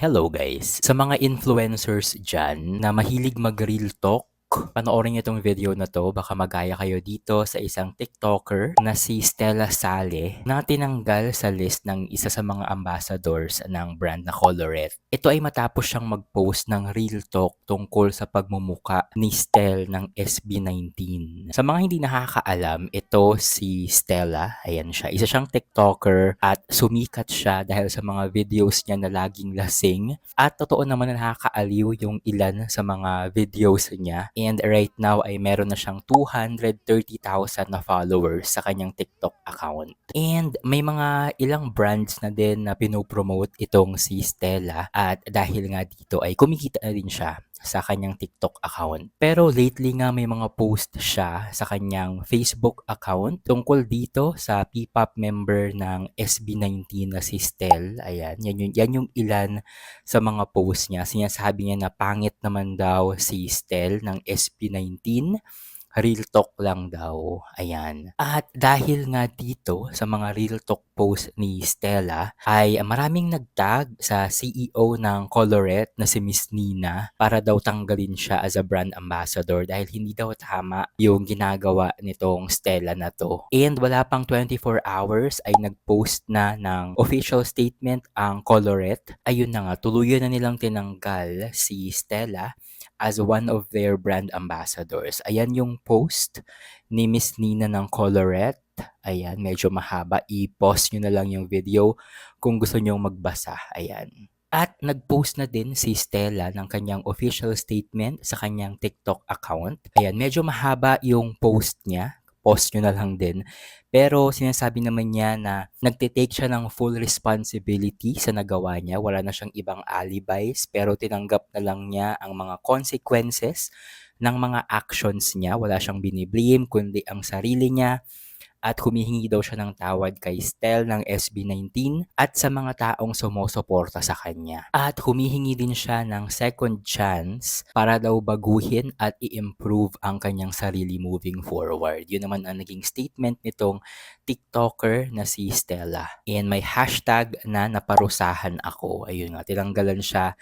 Hello guys! Sa mga influencers dyan na mahilig mag-real talk, panoorin niyo itong video na to, baka magaya kayo dito sa isang TikToker na si Stella Sale na tinanggal sa list ng isa sa mga ambassadors ng brand na Colorette. Ito ay matapos siyang mag-post ng real talk tungkol sa pagmumuka ni Stel ng SB19. Sa mga hindi nakakaalam, ito si Stella, ayan siya, isa siyang TikToker at sumikat siya dahil sa mga videos niya na laging lasing. At totoo naman na nakakaaliw yung ilan sa mga videos niya and right now ay meron na siyang 230,000 na followers sa kanyang TikTok account. And may mga ilang brands na din na pinopromote itong si Stella at dahil nga dito ay kumikita na din siya sa kanyang TikTok account. Pero lately nga may mga post siya sa kanyang Facebook account tungkol dito sa P-pop member ng SB19 na si Stel. Ayan, yan yung, yan yung ilan sa mga post niya. Sinasabi niya na pangit naman daw si Stel ng SB19 real talk lang daw. Ayan. At dahil nga dito sa mga real talk post ni Stella ay maraming nagtag sa CEO ng Colorette na si Miss Nina para daw tanggalin siya as a brand ambassador dahil hindi daw tama yung ginagawa nitong Stella na to. And wala pang 24 hours ay nagpost na ng official statement ang Colorette. Ayun na nga, tuluyan na nilang tinanggal si Stella as one of their brand ambassadors. Ayan yung post ni Miss Nina ng Colorette. Ayan, medyo mahaba. I-pause nyo na lang yung video kung gusto nyong magbasa. Ayan. At nag-post na din si Stella ng kanyang official statement sa kanyang TikTok account. Ayan, medyo mahaba yung post niya post nyo na lang din. Pero sinasabi naman niya na nagtitake siya ng full responsibility sa nagawa niya. Wala na siyang ibang alibis pero tinanggap na lang niya ang mga consequences ng mga actions niya. Wala siyang biniblame kundi ang sarili niya at humihingi daw siya ng tawad kay Stel ng SB19 at sa mga taong sumusuporta sa kanya. At humihingi din siya ng second chance para daw baguhin at i-improve ang kanyang sarili moving forward. Yun naman ang naging statement nitong TikToker na si Stella. And may hashtag na naparusahan ako. Ayun nga, tinanggalan siya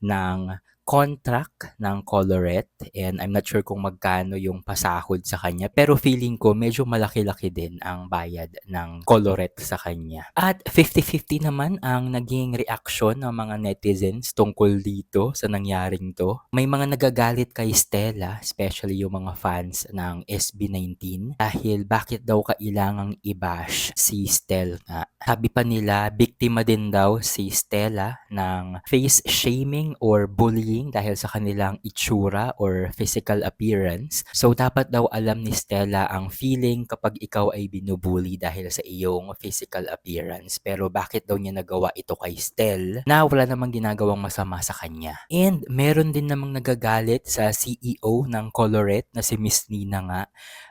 ng contract ng Colorette and I'm not sure kung magkano yung pasahod sa kanya pero feeling ko medyo malaki-laki din ang bayad ng Colorette sa kanya. At 50-50 naman ang naging reaksyon ng mga netizens tungkol dito sa nangyaring to. May mga nagagalit kay Stella, especially yung mga fans ng SB19 dahil bakit daw kailangang i-bash si Stel nga. Sabi pa nila, biktima din daw si Stella ng face shaming or bullying bullying dahil sa kanilang itsura or physical appearance. So dapat daw alam ni Stella ang feeling kapag ikaw ay binubully dahil sa iyong physical appearance. Pero bakit daw niya nagawa ito kay Stel na wala namang ginagawang masama sa kanya. And meron din namang nagagalit sa CEO ng Colorette na si Miss Nina nga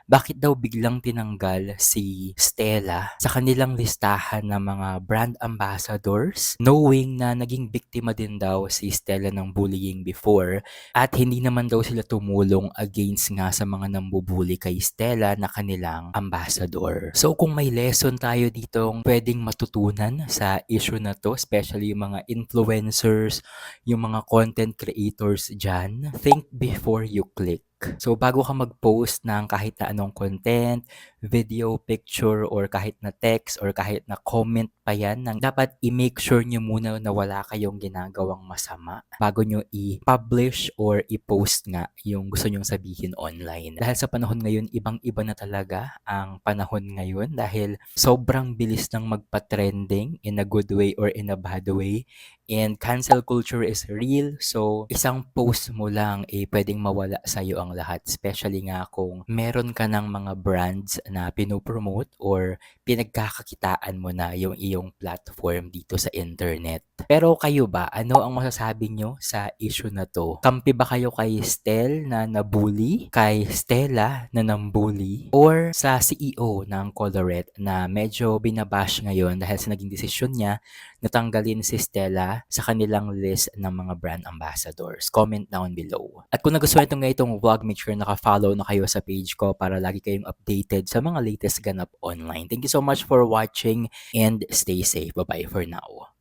bakit daw biglang tinanggal si Stella sa kanilang listahan ng mga brand ambassadors knowing na naging biktima din daw si Stella ng bullying before at hindi naman daw sila tumulong against nga sa mga nambubuli kay Stella na kanilang ambassador. So kung may lesson tayo ditong pwedeng matutunan sa issue na to, especially yung mga influencers, yung mga content creators dyan, think before you click. So bago ka mag-post ng kahit na anong content, video, picture, or kahit na text, or kahit na comment pa yan, nang dapat i-make sure nyo muna na wala kayong ginagawang masama bago nyo i-publish or i-post nga yung gusto nyong sabihin online. Dahil sa panahon ngayon, ibang-iba na talaga ang panahon ngayon dahil sobrang bilis ng magpa-trending in a good way or in a bad way. And cancel culture is real. So, isang post mo lang eh pwedeng mawala sa iyo ang lahat. Especially nga kung meron ka ng mga brands na pinopromote or pinagkakakitaan mo na yung iyong platform dito sa internet. Pero kayo ba, ano ang masasabi nyo sa issue na to? Kampi ba kayo kay Stel na nabully? Kay Stella na nambully? Or sa CEO ng Coloret na medyo binabash ngayon dahil sa naging desisyon niya na tanggalin si Stella sa kanilang list ng mga brand ambassadors? Comment down below. At kung nagustuhan ito nga itong vlog, make sure naka-follow na kayo sa page ko para lagi kayong updated sa mga latest ganap online. Thank you so much for watching and stay safe. Bye-bye for now.